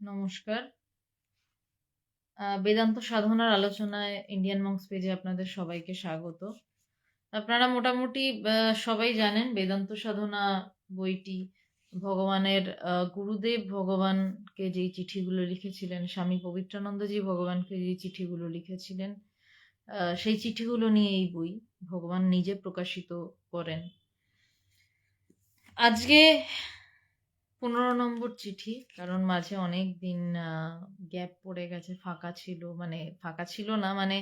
নমস্কার। বেদান্ত সাধনার আলোচনায় ইন্ডিয়ান মঙ্কস পেজে আপনাদের সবাইকে স্বাগত। আপনারা মোটামুটি সবাই জানেন বেদান্ত সাধনা বইটি ভগবানের গুরুদেব ভগবানকে যেই চিঠিগুলো লিখেছিলেন, স্বামী পবিত্রানন্দজি ভগবানকে যেই চিঠিগুলো লিখেছিলেন, সেই চিঠিগুলো নিয়ে এই বই। ভগবান নিজে প্রকাশিত করেন। আজকে ১৫ নম্বর চিঠি। কারণ মাঝে অনেক দিন গ্যাপ পড়ে গেছে, ফাঁকা ছিল। মানে ফাঁকা ছিল না মানে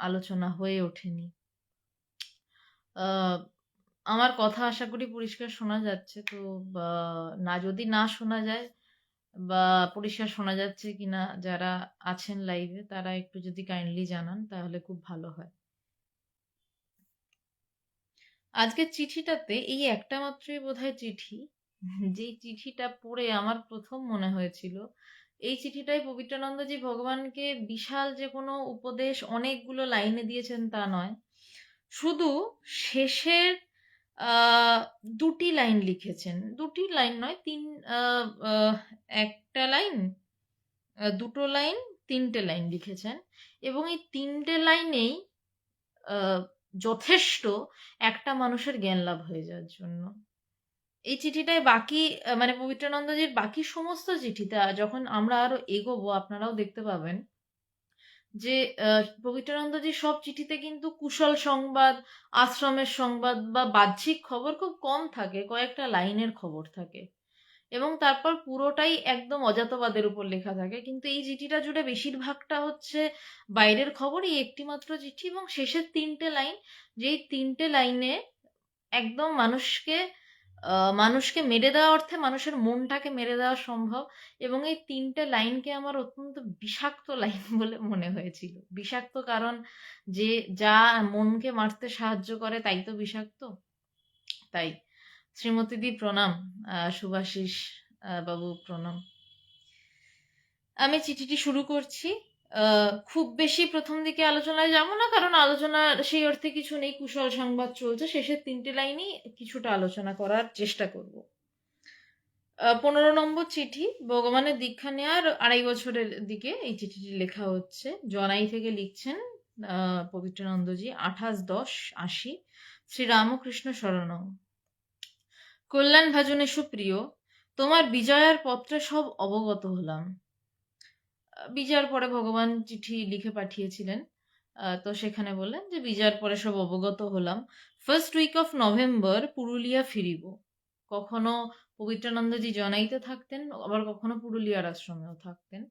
আলোচনা হয়ে ওঠেনি। আমার কথা আশা করি পরিষ্কার শোনা যাচ্ছে। তো না যদি না শোনা যায় বা পরিষ্কার শোনা যাচ্ছে কিনা যারা আছেন লাইভে তারা একটু যদি কাইন্ডলি জানান তাহলে খুব ভালো হয়। আজকের চিঠিটাতে এই একটা মাত্রই বোধহয় চিঠি, যেই চিঠিটা পড়ে আমার প্রথম মনে হয়েছিল, এই চিঠিটায় পবিত্রানন্দজি ভগবানকে বিশাল যে কোনো উপদেশ অনেকগুলো লাইনে দিয়েছেন তা নয়। শুধু শেষের দুটি লাইন লিখেছেন। দুটি লাইন নয় ৩ আ আ ১ টা লাইন, দুটো লাইন, তিনটে লাইন লিখেছেন এবং এই তিনটে লাইনেই যথেষ্ট একটা মানুষের জ্ঞান লাভ হয়ে যাওয়ার জন্য। এই চিঠিটায় বাকি মানে পবিত্রানন্দজির বাকি সমস্ত চিঠিতে যখন আমরা আরও এগোবো আপনারাও দেখতে পাবেন যে আ পবিত্রানন্দজির সব চিঠিতে কিন্তু কুশল সংবাদ, আশ্রমের সংবাদ বা বাহ্যিক খবর খুব কম থাকে। কয়েকটা লাইনের খবর থাকে। এবং তারপর পুরোটাই একদম অজাতবাদের উপর লেখা থাকে। কিন্তু এই চিঠিটা জুড়ে বেশিরভাগটা হচ্ছে বাইরের খবর। এই একটি মাত্র চিঠি এবং শেষের তিনটে লাইন, যেই তিনটে লাইনে একদম মানুষকে মানুষকে মেরে দেওয়া অর্থে মানুষের মনটাকে মেরে দেওয়া সম্ভব এবং এই তিনটে লাইনকে আমার অত্যন্ত বিষাক্ত লাইন বলে মনে হয়েছিল। বিষাক্ত কারণ যে যা মনকে মারতে সাহায্য করে তাই তো বিষাক্ত। তাই। শ্রীমতীদি প্রণাম। শুভাশিস বাবু প্রণাম। আমি চিঠিটি শুরু করছি। খুব বেশি প্রথম দিকে আলোচনায় যাব না, কারণ আলোচনা সেই অর্থে কিছু নেই। কুশল সংবাদ চলছে। শেষের ৩ টে লাইনই কিছুটা আলোচনা করার চেষ্টা করব। ১৫ নম্বর চিঠি। ভগবানের দীক্ষা নেওয়ার ২.৫ বছরের দিকে এই চিঠিটি লেখা হচ্ছে। জনাই থেকে লিখছেন পবিত্রানন্দজি ২৮-১০-৮০ শ্রীরামকৃষ্ণ শরণং। কল্যাণ ভাজনে সুপ্রিয় তোমার বিজয়ার পত্রে সব অবগত হলাম। বিজয়ার পরে ভগবান চিঠি লিখে পাঠিয়েছিলেন। তো সেখানে বললেন যে বিজয়ার পরে সব অবগত হলাম। First week of November Purulia ফিরিব। কখনো পবিত্রানন্দজি জনাইতে থাকতেন, আবার কখনো পুরুলিয়ার আশ্রমেও থাকতেন।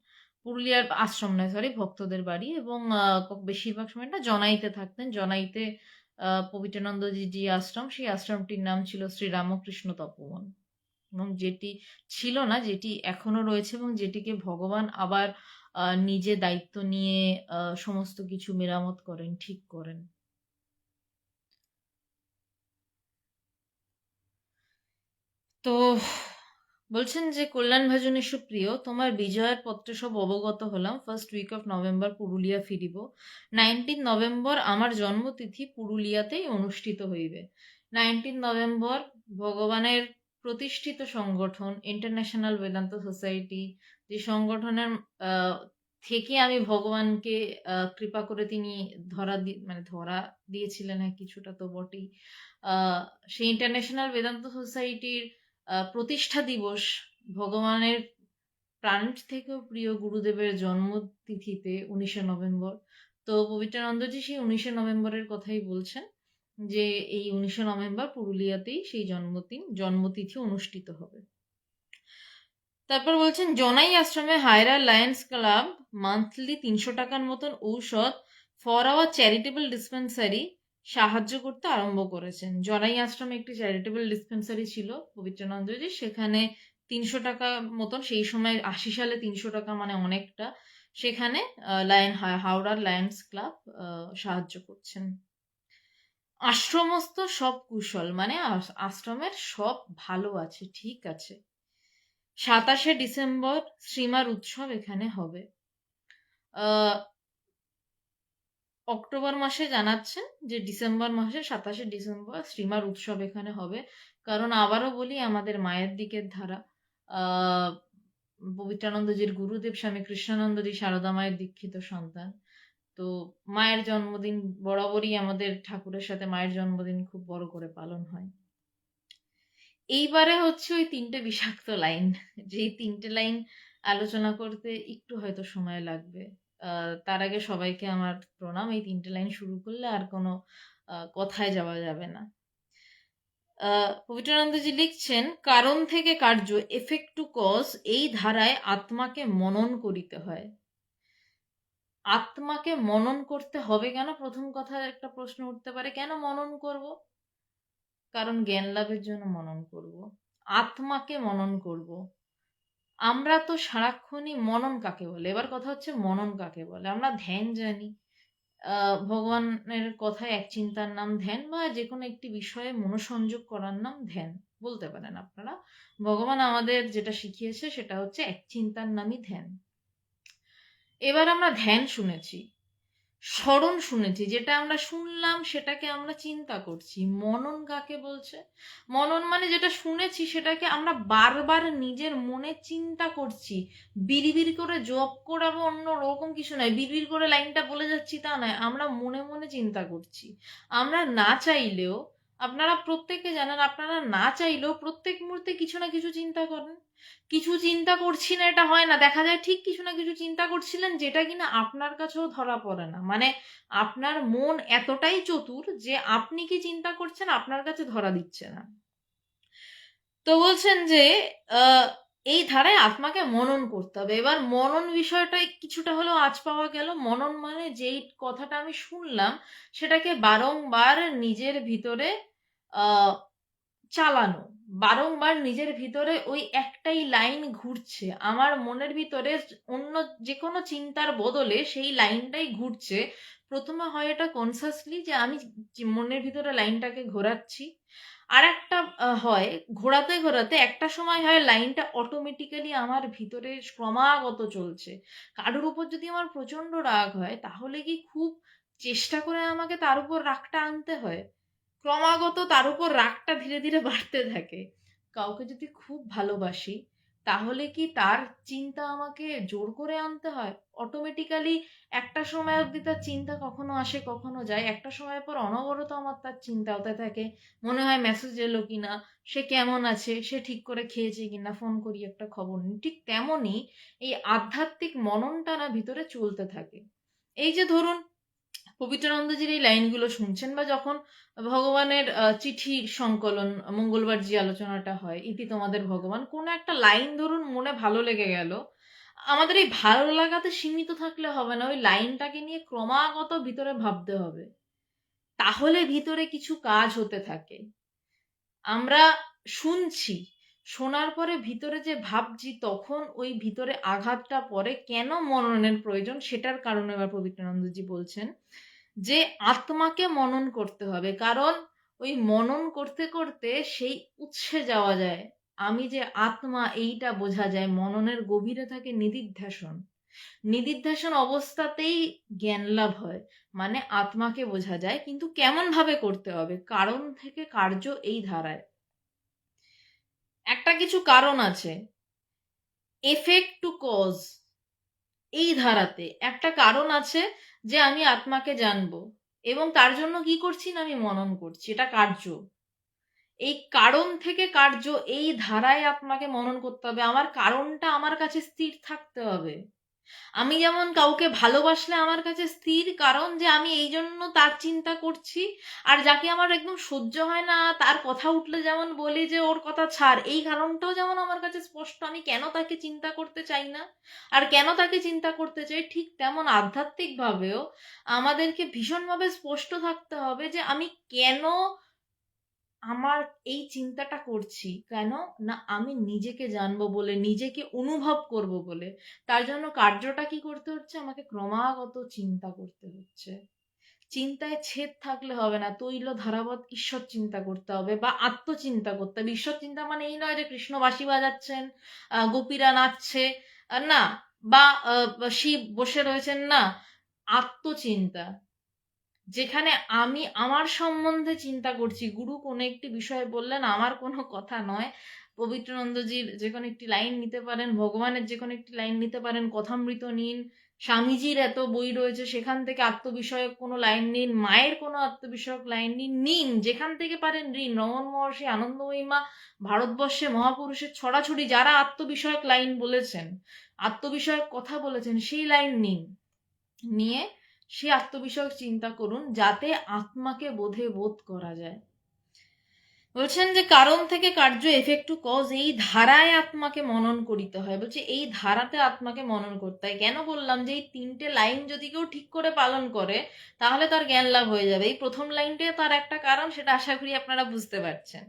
পুরুলিয়ার আশ্রম নয় সরি ভক্তদের বাড়ি এবং বেশিরভাগ সময়টা জনাইতে থাকতেন। জনাইতে আ পবিত্রানন্দজির যে আশ্রম, সেই আশ্রমটির নাম ছিল শ্রী রামকৃষ্ণ তপোবন। এবং যেটি ছিল না, যেটি এখনও রয়েছে এবং যেটিকে ভগবান আবার নিজে দায়িত্ব নিয়ে সমস্ত কিছু মেরামত করেন, ঠিক করেন। তো বলছেন যে কল্যাণ ভাজনেষু প্রিয়, তোমার বিজয়ার পত্রে সব অবগত হলাম। First week of November Purulia ফিরিব। 19 November আমার জন্মতিথি পুরুলিয়াতেই অনুষ্ঠিত হইবে। 19 নভেম্বর ভগবানের প্রতিষ্ঠিত সংগঠন ইন্টারন্যাশনাল বেদান্ত সোসাইটি যে সংগঠনের থেকে আমি ভগবানকে কৃপা করে তিনি ধরা মানে ধরা দিয়েছিলেন হ্যাঁ, কিছুটা তো বটেই। সেই ইন্টারন্যাশনাল বেদান্ত সোসাইটির প্রতিষ্ঠা দিবস ভগবানের প্রাণ থেকেও প্রিয় গুরুদেবের জন্মতিথিতে ১৯শে নভেম্বর। তো পবিত্রানন্দজি সেই ১৯শে নভেম্বরের কথাই বলছেন যে এই ১৯শে নভেম্বর পুরুলিয়াতেই সেই জন্মদিন, জন্মতিথি অনুষ্ঠিত হবে। তারপর বলছেন, জনাই আশ্রমে হায়রা লায়ন্স ক্লাব মান্থলি ৩০০ টাকার মতন ঔষধ ফর আওয়ার চ্যারিটেবল ডিসপেন্সারি সাহায্য করতে আরম্ভ করেছেন। জনাই আশ্রমে একটি চ্যারিটেবল ডিসপেন্সারি ছিল পবিত্রানন্দজি সেখানে ৩০০ টাকা মতন সেই সময় ৮০ সালে ৩০০ টাকা মানে অনেকটা। সেখানে লায়ন হাওড়ার লায়ন্স ক্লাব সাহায্য করছেন। আশ্রমস্থ সব কুশল মানে আশ্রমের সব ভালো আছে, ঠিক আছে। ২৭শে ডিসেম্বর শ্রীমার উৎসব এখানে হবে। অক্টোবর মাসে জানাচ্ছেন যে ডিসেম্বর মাসে ২৭শে ডিসেম্বর শ্রীমার উৎসব এখানে হবে। কারণ আবারও বলি, আমাদের মায়ের দিকের ধারা। পবিত্রানন্দজির গুরুদেব স্বামী কৃষ্ণানন্দজি সারদা মায়ের দীক্ষিত সন্তান তো মায়ের জন্মদিন বরাবরই আমাদের ঠাকুরের সাথে মায়ের জন্মদিন খুব বড় করে পালন হয় এইবারে হচ্ছে ওই তিনটে বিষাক্ত লাইন যে তিনটে লাইন আলোচনা করতে একটু হয়তো সময় লাগবে তার আগে সবাইকে আমার প্রণাম। এই তিনটে লাইন শুরু করলে আর কোনো কথায় যাওয়া যাবে না। পবিত্রানন্দজি লিখছেন, কারণ থেকে কার্য এফেক্ট টু কজ এই ধারায় আত্মাকে মনন করিতে হয়। আত্মাকে মনন করতে হবে কেন? প্রথম কথা একটা প্রশ্ন উঠতে পারে, কেন মনন করব? কারণ জ্ঞান লাভের জন্য মনন করব। আত্মাকে মনন করব। আমরা তো সারাক্ষণই মনন কাকে বলে? এবার কথা হচ্ছে মনন কাকে বলে? আমরা ধ্যান জানি। ভগবানের কথায় এক চিন্তার নাম ধ্যান বা যে কোনো একটি বিষয়ে মনোসংযোগ করার নাম ধ্যান বলতে পারেন আপনারা। ভগবান আমাদের যেটা শিখিয়েছে সেটা হচ্ছে এক চিন্তার নামই ধ্যান। এবার আমরা ধ্যান শুনেছি। স্মরণ শুনেছি, যেটা আমরা শুনলাম সেটাকে আমরা চিন্তা করছি। মনন কাকে বলছে? মনন মানে যেটা শুনেছি সেটাকে আমরা বারবার নিজের মনে চিন্তা করছি। বিড়বিড় করে জপ করাবো অন্য রকম কিছু নয়, বিড়বিড় করে লাইনটা বলে যাচ্ছি তা নয়, আমরা মনে মনে চিন্তা করছি। আমরা না চাইলেও, আপনারা প্রত্যেকে জানেন, আপনারা না চাইলেও প্রত্যেক মুহূর্তে কিছু না কিছু চিন্তা করেন। কিছু চিন্তা করছি না এটা হয় না। দেখা যায় ঠিক কিছু না কিছু চিন্তা করছিলেন, যেটা কিনা আপনার কাছেও ধরা পড়ে না। মানে আপনার মন এতটাই চতুর যে আপনি কি চিন্তা করছেন, আপনার কাছে ধরা দিচ্ছে না। তো বলছেন যে এই ধারায় আত্মাকে মনন করতে হবে। এবার মনন বিষয়টা কিছুটা হলেও আজ পাওয়া গেল। মনন মানে যেই কথাটা আমি শুনলাম, সেটাকে বারংবার নিজের ভিতরে চালানো। বারংবার নিজের ভিতরে ওই একটাই লাইন ঘুরছে। আমার মনের ভিতরে অন্য যে কোনো চিন্তার বদলে সেই লাইনটাই ঘুরছে। প্রথমে হয় এটা কনসাসলি যে আমি মনের ভিতরে লাইনটাকে ঘোরাচ্ছি। আর একটা হয় ঘোরাতে ঘোরাতে একটা সময় হয় লাইনটা অটোমেটিক্যালি আমার ভিতরে ক্রমাগত চলছে। কারোর উপর যদি আমার প্রচণ্ড রাগ হয়, তাহলে কি খুব চেষ্টা করে আমাকে তার উপর রাগটা আনতে হয়? ক্রমাগত তার উপর রাগটা ধীরে ধীরে বাড়তে থাকে। কাউকে যদি খুব ভালোবাসি, তাহলে কি তার চিন্তা আমাকে জোর করে আনতে হয়? অটোমেটিক্যালি একটা সময় অবধি তার চিন্তা কখনো আসে, কখনো যায়। একটা সময় পর অনবরত আমার তার চিন্তা হতে থাকে। মনে হয় মেসেজ এলো কিনা, সে কেমন আছে, সে ঠিক করে খেয়েছে কিনা ফোন করি একটা খবর নিই। ঠিক তেমনই এই আধ্যাত্মিক মননটা না ভিতরে চলতে থাকে। এই যে ধরুন পবিত্রানন্দজির এই লাইনগুলো শুনছেন বা যখন ভগবানের চিঠি সংকলন, মঙ্গলবার যে আলোচনাটা হয়, ইতি তোমাদের ভগবান, কোনো একটা লাইন ধরুন মনে ভালো লেগে গেল। আমাদের এই ভালো লাগাতে সীমিত থাকলে হবে না, ওই লাইনটাকে নিয়ে ক্রমাগত ভিতরে ভাবতে হবে। তাহলে ভিতরে কিছু কাজ হতে থাকে। আমরা শুনছি শোনার পরে ভিতরে যে ভাবছি, তখন ওই ভিতরে আঘাতটা পরে কেন মননের প্রয়োজন সেটার কারণে এবার পবিত্রানন্দজি বলছেন যে আত্মাকে মনন করতে হবে। কারণ ওই মনন করতে করতে সেই উৎসে যাওয়া যায়। আমি যে আত্মা, এইটা বোঝা যায়। মননের গভীরে থাকে নিদিধ্যাসন। নিদিধ্যাসন অবস্থাতেই জ্ঞান লাভ হয়। মানে আত্মাকে বোঝা যায়। কিন্তু কেমন ভাবে করতে হবে? কারণ থেকে কার্য এই ধারায়। একটা কিছু কারণ আছে। এফেক্ট টু কজ এই ধারাতে একটা কারণ আছে যে আমি আত্মাকে জানব এবং তার জন্য কি করছি না আমি মনন করছি, এটা কার্য। এই কারণ থেকে কার্য এই ধারায় আপনাকে মনন করতে হবে। আমার কারণটা আমার কাছে স্থির থাকতে হবে। আমি যেমন কাউকে ভালোবাসলে আমার কাছে স্থির কারণ যে আমি এই জন্য তার চিন্তা করছি, আর যাকে আমার একদম সহ্য হয় না, তার কথা উঠলে যেমন বলি যে ওর কথা ছাড়, এই কারণটাও যেমন আমার কাছে স্পষ্ট, আমি কেন তাকে চিন্তা করতে চাই না? আর কেন তাকে চিন্তা করতে চাই? ঠিক তেমন আধ্যাত্মিকভাবেও আমাদেরকে ভীষণভাবে স্পষ্ট থাকতে হবে যে আমি কেন আমার এই চিন্তাটা করছি কেন? না, আমি নিজেকে জানব বলে, নিজেকে অনুভব করব বলে। তার জন্য কার্যটা কি করতে হচ্ছে? আমাকে ক্রমাগত চিন্তা করতে হচ্ছে। চিন্তায় ছেদ থাকলে হবে না। তৈল ধারাবত ঈশ্বর চিন্তা করতে হবে বা আত্মচিন্তা করতে হবে। ঈশ্বর চিন্তা মানে এই নয় যে কৃষ্ণ বাজাচ্ছেন গোপীরা নাচছে, না বা শিব বসে রয়েছেন, না। আত্মচিন্তা। যেখানে আমি আমার সম্বন্ধে চিন্তা করছি। গুরু কোনো একটি বিষয়ে বললেন, আমার কোনো কথা নয়। পবিত্রানন্দজির যে কোনো একটি লাইন নিতে পারেন, ভগবানের যে কোনো একটি লাইন নিতে পারেন, কথামৃত নিন, স্বামীজির এত বই রয়েছে, সেখান থেকে আত্মবিষয়ক কোনো লাইন নিন, মায়ের কোনো আত্মবিষয়ক লাইন নিন নিন, যেখান থেকে পারেন ঋণ, রমন মহর্ষি আনন্দময়ীমা ভারতবর্ষে মহাপুরুষের ছড়াছড়ি, যারা আত্মবিষয়ক লাইন বলেছেন, আত্মবিষয়ক কথা বলেছেন, সেই লাইন নিন। নিয়ে সে আত্মবিষয়ক চিন্তা করুন যাতে আত্মাকে বোধে বোধ করা যায়। বলছেন যে কারণ থেকে কার্য এফেক্ট টু কজ এই ধারায় আত্মাকে মনন করিতে হয়। বলছে এই ধারাতে আত্মাকে মনন করতে হয়। কেন বললাম যে এই তিনটে লাইন যদি কেউ ঠিক করে পালন করে, তাহলে তার জ্ঞান লাভ হয়ে যাবে। এই প্রথম লাইনটা তার একটা কারণ, সেটা আশা করি আপনারা বুঝতে পারছেন।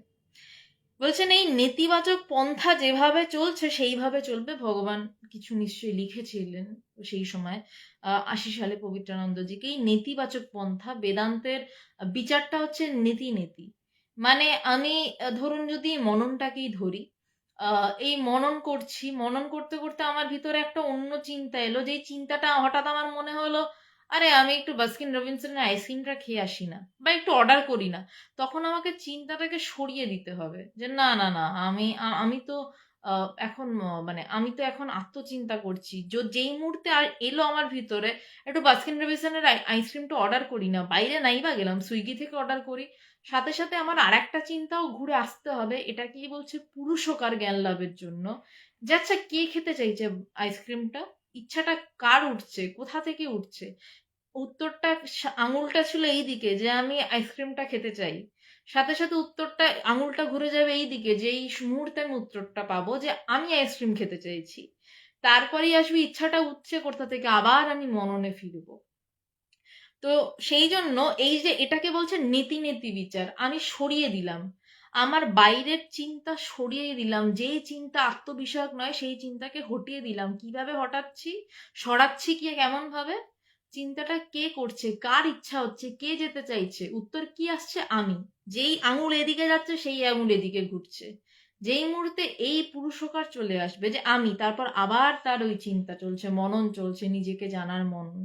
বলছেন এই নেতিবাচক পন্থা যেভাবে চলছে, সেইভাবে চলবে। ভগবান কিছু নিশ্চয়ই লিখেছিলেন সেই সময়। আশি সালে পবিত্রানন্দজিকে এই নেতিবাচক পন্থা, বেদান্তের বিচারটা হচ্ছে নেতি নেতি মানে আমি, ধরুন যদি মননটাকেই ধরি এই মনন করছি, মনন করতে করতে আমার ভিতরে একটা অন্য চিন্তা এলো, যেই চিন্তাটা হঠাৎ আমার মনে হলো, আরে, আমি একটু বাস্কিন রবিনসনের আইসক্রিমটা খেয়ে আসি না, বা একটু অর্ডার করি না। তখন আমাকে চিন্তাটাকে সরিয়ে দিতে হবে যে, না না না, আমি আমি তো এখন মানে আমি তো এখন আত্মচিন্তা করছি। যে, যেই মুহূর্তে আর এলো আমার ভিতরে, একটু বাস্কিন রবিনসনের আইসক্রিমটা অর্ডার করি না, বাইরে নাই বা গেলাম, সুইগি থেকে অর্ডার করি। সাথে সাথে আমার আর একটা চিন্তাও ঘুরে আসতে হবে, এটা কি বলছে পুরুষকার জ্ঞান লাভের জন্য। যে আচ্ছা কে খেতে চাইছে আইসক্রিমটা ইচ্ছাটা কার উঠছে? কোথা থেকে উঠছে? উত্তরটা আঙুলটা ছিল এই দিকে যে আমি আইসক্রিমটা খেতে চাই। সাথে সাথে উত্তরটা, আঙুলটা ঘুরে যাবে এই দিকে যে এই মুহূর্তে আমি উত্তরটা পাবো যে আমি আইসক্রিম খেতে চাইছি। তারপরেই আসবে ইচ্ছাটা উঠছে কোথা থেকে, আবার আমি মননে ফিরবো। তো সেই জন্য এই যে এটাকে বলছে নীতি নীতি বিচার, আমি সরিয়ে দিলাম। আমার বাইরের চিন্তা সরিয়ে দিলাম, যে চিন্তা আত্মবিষয়ক নয় সেই চিন্তাকে হটিয়ে দিলাম। কীভাবে হটাচ্ছি? সরাচ্ছি কি কেমন ভাবে চিন্তাটা কে করছে? কার ইচ্ছা হচ্ছে? কে যেতে চাইছে? উত্তর কি আসছে? আমি। যেই আঙুল এদিকে যাচ্ছে, সেই আঙুল এদিকে ঘুরছে। যেই মুহূর্তে এই পুরুষকার চলে আসবে যে আমি, তারপর আবার তার ওই চিন্তা চলছে, মনন চলছে, নিজেকে জানার মনন।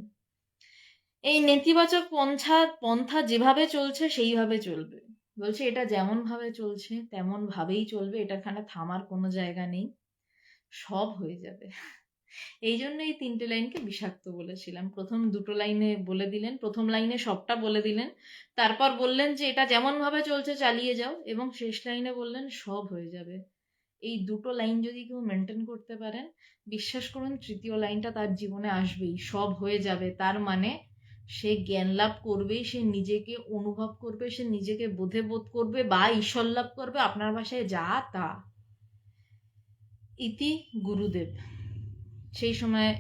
এই নেতিবাচক পন্থা পন্থা যেভাবে চলছে, সেইভাবে চলবে। বলছে, এটা যেমন ভাবে চলছে তেমন ভাবেই চলবে, এটাখানে থামার কোনো জায়গা নেই। সব হয়ে যাবে। এই জন্য এই তিনটে লাইনকে বিষাক্ত বলেছিলাম। প্রথম দুটো লাইনে বলে দিলেন, প্রথম লাইনে সবটা বলে দিলেন, তারপর বললেন যে এটা যেমন ভাবে চলছে চালিয়ে যাও এবং শেষ লাইনে বললেন সব হয়ে যাবে। এই দুটো লাইন যদি কেউ মেনটেন করতে পারেন, বিশ্বাস করুন তৃতীয় লাইনটা তার জীবনে আসবেই, সব হয়ে যাবে। তার মানে সে জ্ঞান লাভ করবে সে নিজেকে অনুভব করবে, সে নিজেকে বোধে বোধ করবে বা ঈশ্বর লাভ করবে, আপনার ভাষায় যা তা। ইতি গুরুদেব। সেই সময়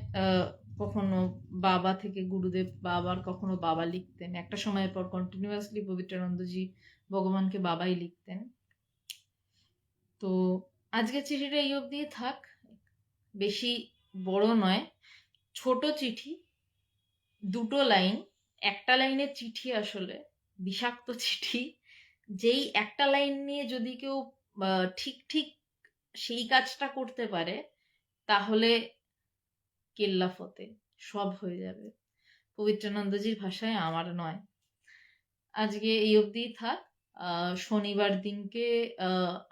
কখনো বাবা থেকে গুরুদেব বাবার কখনো বাবা লিখতেন। একটা সময়ের পর কন্টিনিউয়াসলি পবিত্রানন্দজি ভগবানকে বাবাই লিখতেন। তো আজকের চিঠিটা এই অবধি থাক। বেশি বড় নয়, ছোট চিঠি, দুটো লাইন। একটা লাইনের চিঠি আসলে, বিষাক্ত চিঠি। যেই একটা লাইন নিয়ে যদি কেউ ঠিক ঠিক সেই কাজটা করতে পারে, তাহলে কেল্লা ফতে, সব হয়ে যাবে। পবিত্রানন্দজির ভাষায় আমার নয়। আজকে এই অবধিই থাক শনিবার দিনকে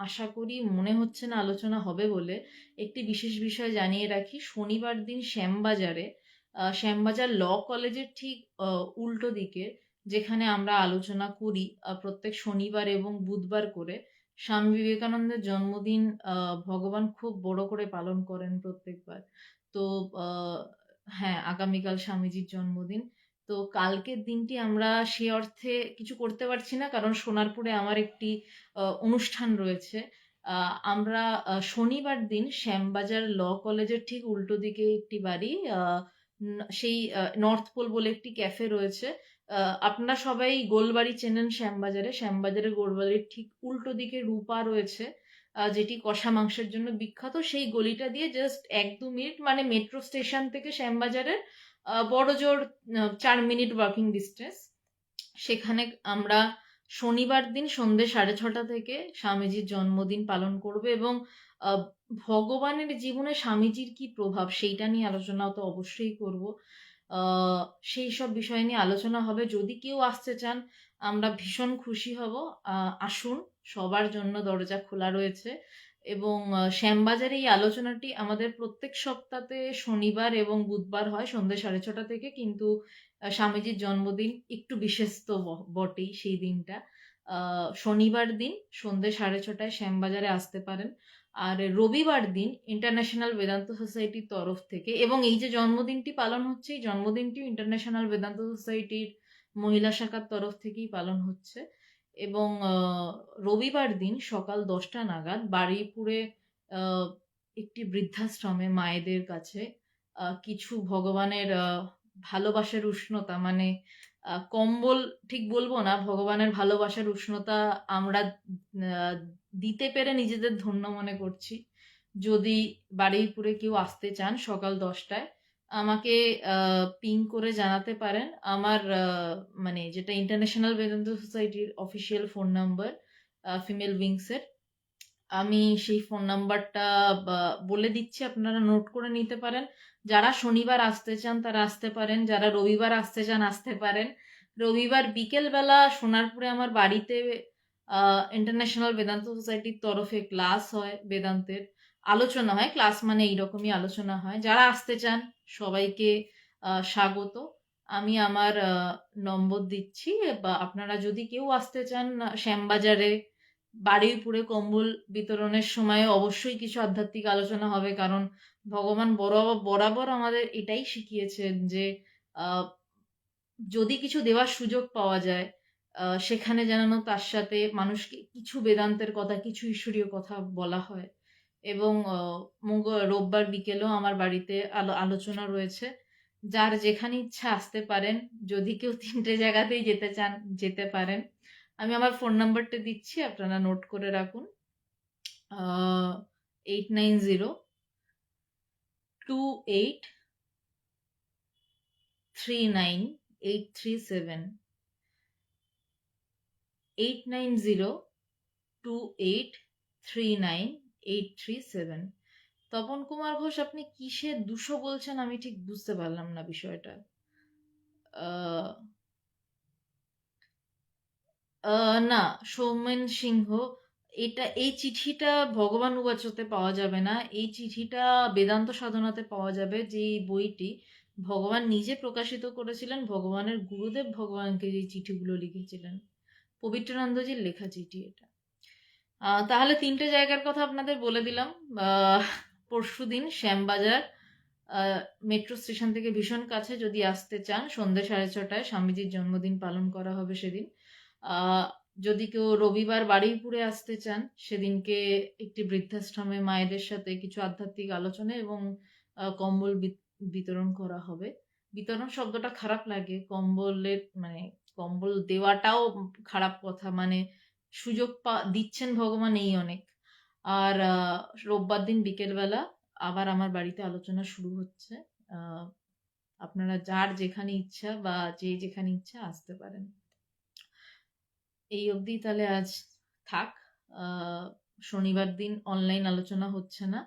আশা করি মনে হচ্ছে না আলোচনা হবে বলে একটি বিশেষ বিষয় জানিয়ে রাখি। শনিবার দিন শ্যামবাজারে শ্যামবাজার ল কলেজের ঠিক উল্টো দিকে যেখানে আমরা আলোচনা করি প্রত্যেক শনিবার এবং বুধবার করে, স্বামী বিবেকানন্দের জন্মদিন ভগবান খুব বড় করে পালন করেন প্রত্যেকবার। তো হ্যাঁ আগামীকাল স্বামীজির জন্মদিন। তো কালকের দিনটি আমরা সে অর্থে কিছু করতে পারছি না, কারণ সোনারপুরে আমার একটি অনুষ্ঠান রয়েছে। আমরা শনিবার দিন শ্যামবাজার ল কলেজের ঠিক উল্টো দিকে একটি বাড়ি সেই নর্থ পোল বলে একটি ক্যাফে রয়েছে। আপনারা সবাই গোলবাড়ি চেনেন শ্যামবাজারে। শ্যামবাজারের গোলবাড়ির ঠিক উল্টো দিকে রূপা রয়েছে। যেটি কষা মাংসের জন্য বিখ্যাত, সেই গলিটা দিয়ে জাস্ট এক দু মিনিট মানে মেট্রো স্টেশন থেকে শ্যামবাজারের বড় জোর চার মিনিট ওয়াকিং ডিস্টেন্স সেখানে আমরা শনিবার দিন সন্ধে সাড়ে ছটা থেকে স্বামীজির জন্মদিন পালন করবে এবং ভগবানের জীবনে স্বামীজির কি প্রভাব সেইটা নিয়ে আলোচনা তো অবশ্যই করব। সেই সব বিষয় নিয়ে আলোচনা হবে। যদি কেউ আসতে চান, আমরা ভীষণ খুশি হব। আসুন। সবার জন্য দরজা খোলা রয়েছে এবং শ্যামবাজার এই আলোচনাটি আমাদের প্রত্যেক সপ্তাহে শনিবার এবং বুধবার হয় সন্ধ্যে সাড়ে ছটা থেকে, কিন্তু স্বামীজির জন্মদিন একটু বিশেষ তো বটেই সেই দিনটা। শনিবার দিন সন্ধ্যে সাড়ে ছটায় শ্যামবাজারে আসতে পারেন। আর রবিবার দিন ইন্টারন্যাশনাল বেদান্ত সোসাইটির তরফ থেকে এবং এই যে জন্মদিনটি পালন হচ্ছে, এই জন্মদিনটিও ইন্টারন্যাশনাল বেদান্ত সোসাইটির মহিলা শাখার তরফ থেকেই পালন হচ্ছে। এবং রবিবার দিন সকাল দশটা নাগাদ বারুইপুরে একটি বৃদ্ধাশ্রমে মায়েদের কাছে কিছু ভগবানের ভালোবাসার উষ্ণতা মানে কম্বল ঠিক বলব না, ভগবানের ভালোবাসার উষ্ণতা আমরা দিতে পেরে নিজেদের ধন্য মনে করছি। যদি বারুইপুরে কেউ আসতে চান সকাল দশটায় আমাকে পিং করে জানাতে পারেন। আমার মানে যেটা ইন্টারন্যাশনাল বেদান্ত সোসাইটির অফিসিয়াল ফোন নাম্বার ফিমেল উইংসের আমি সেই ফোন নাম্বারটা বলে দিচ্ছি, আপনারা নোট করে নিতে পারেন। যারা শনিবার আসতে চান, তারা আসতে পারেন। যারা রবিবার আসতে চান, আসতে পারেন। রবিবার বিকেলবেলা সোনারপুরে আমার বাড়িতে ইন্টারন্যাশনাল বেদান্ত সোসাইটির তরফে ক্লাস হয় বেদান্তের আলোচনা হয় ক্লাস মানে এইরকমই আলোচনা হয়। যারা আসতে চান সবাইকে স্বাগত। আমি আমার নম্বর দিচ্ছি। বা আপনারা যদি কেউ আসতে চান শ্যামবাজারে, বারুইপুরে কম্বল বিতরণের সময় অবশ্যই কিছু আধ্যাত্মিক আলোচনা হবে। কারণ ভগবান বরাবর বরাবর আমাদের এটাই শিখিয়েছেন যে যদি কিছু দেওয়ার সুযোগ পাওয়া যায় সেখানে যেন তার সাথে মানুষকে কিছু বেদান্তের কথা, কিছু ঈশ্বরীয় কথা বলা হয়। এবং আহ, মঙ্গল রোববার বিকেলেও আমার বাড়িতে আলো আলোচনা রয়েছে। যার যেখানে ইচ্ছা আসতে পারেন যদি কেউ তিনটে জায়গাতেই যেতে চান যেতে পারেন। আমি আমার ফোন নাম্বারটা দিচ্ছি আপনারা নোট করে রাখুন। Eight nine zero two eight three nine eight three seven. Eight nine zero two eight three nine eight three seven Tapan Kumar Ghosh, আপনি কিসে দুশো বলছেন? আমি ঠিক বুঝতে পারলাম না বিষয়টা। না, সৌমেন সিংহ, এটা, এই চিঠিটা ভগবান উবাচতে পাওয়া যাবে না। এই চিঠিটা বেদান্ত সাধনাতে পাওয়া যাবে যে বইটি ভগবান নিজে প্রকাশিত করেছিলেন, ভগবানের গুরুদেব ভগবানকে যে চিঠিগুলো লিখেছিলেন। পবিত্রানন্দজির লেখা চিঠি এটা। তাহলে তিনটে জায়গার কথা আপনাদের বলে দিলাম। পরশু দিন শ্যামবাজার মেট্রো স্টেশন থেকে ভীষণ কাছে যদি আসতে চান, সন্ধ্যে সাড়ে ছটায় স্বামীজির জন্মদিন পালন করা হবে সেদিন। যদি কেউ রবিবার বাড়িপুরে আসতে চান, সেদিনকে একটি বৃদ্ধাশ্রমে মায়েদের সাথে কিছু আধ্যাত্মিক আলোচনা এবং কম্বল বিত- বিতরণ করা হবে। বিতরণ শব্দটা খারাপ লাগে। কম্বলের মানে কম্বল দেওয়াটাও খারাপ কথা। মানে সুযোগ পা, দিচ্ছেন ভগবান এই অনেক। আর রোববার দিন বিকেলবেলা আবার আমার বাড়িতে আলোচনা শুরু হচ্ছে। আপনারা যার যেখানে ইচ্ছা বা যে যেখানে ইচ্ছা আসতে পারেন। এই অবধি তাহলে আজ থাক। শনিবার দিন অনলাইন আলোচনা হচ্ছে না।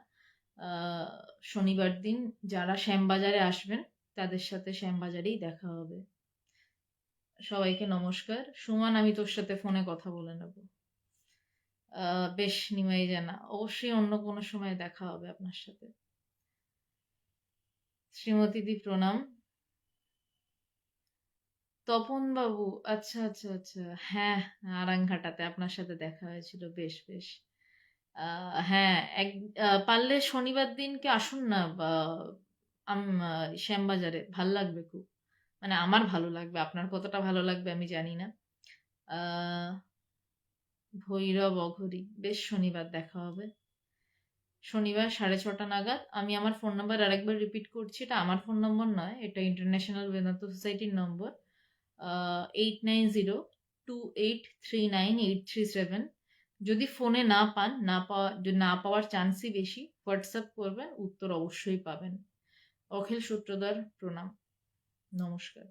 শনিবার দিন যারা শ্যামবাজারে আসবেন, তাদের সাথে শ্যামবাজারেই দেখা হবে। সবাইকে নমস্কার। সুমান, আমি তোর সাথে ফোনে কথা বলে নেব। বেশ নিমাই জানা। অবশ্যই অন্য কোনো সময় দেখা হবে আপনার সাথে। শ্রীমতীদি প্রণাম। তপন বাবু আচ্ছা আচ্ছা আচ্ছা। হ্যাঁ আরাংঘাটাতে আপনার সাথে দেখা হয়েছিল। বেশ বেশ। হ্যাঁ এক পারলে শনিবার দিনকে আসুন না শ্যামবাজারে। ভালো লাগবে খুব। মানে আমার ভালো লাগবে, আপনার কতটা ভালো লাগবে আমি জানি না। ভৈরব অঘরি, বেশ শনিবার দেখা হবে। শনিবার সাড়ে ছটা নাগাদ। আমি আমার ফোন নাম্বার আরেকবার রিপিট করছি, এটা আমার ফোন নম্বর নয়, এটা ইন্টারন্যাশনাল বেদান্ত সোসাইটির number. Eight nine zero two eight three nine eight three seven. যদি ফোনে না পান, না পাওয়া, না পাওয়ার চান্সই বেশি, হোয়াটসঅ্যাপ করবেন, উত্তর অবশ্যই পাবেন। অখিল সূত্রধর, প্রণাম। নমস্কার।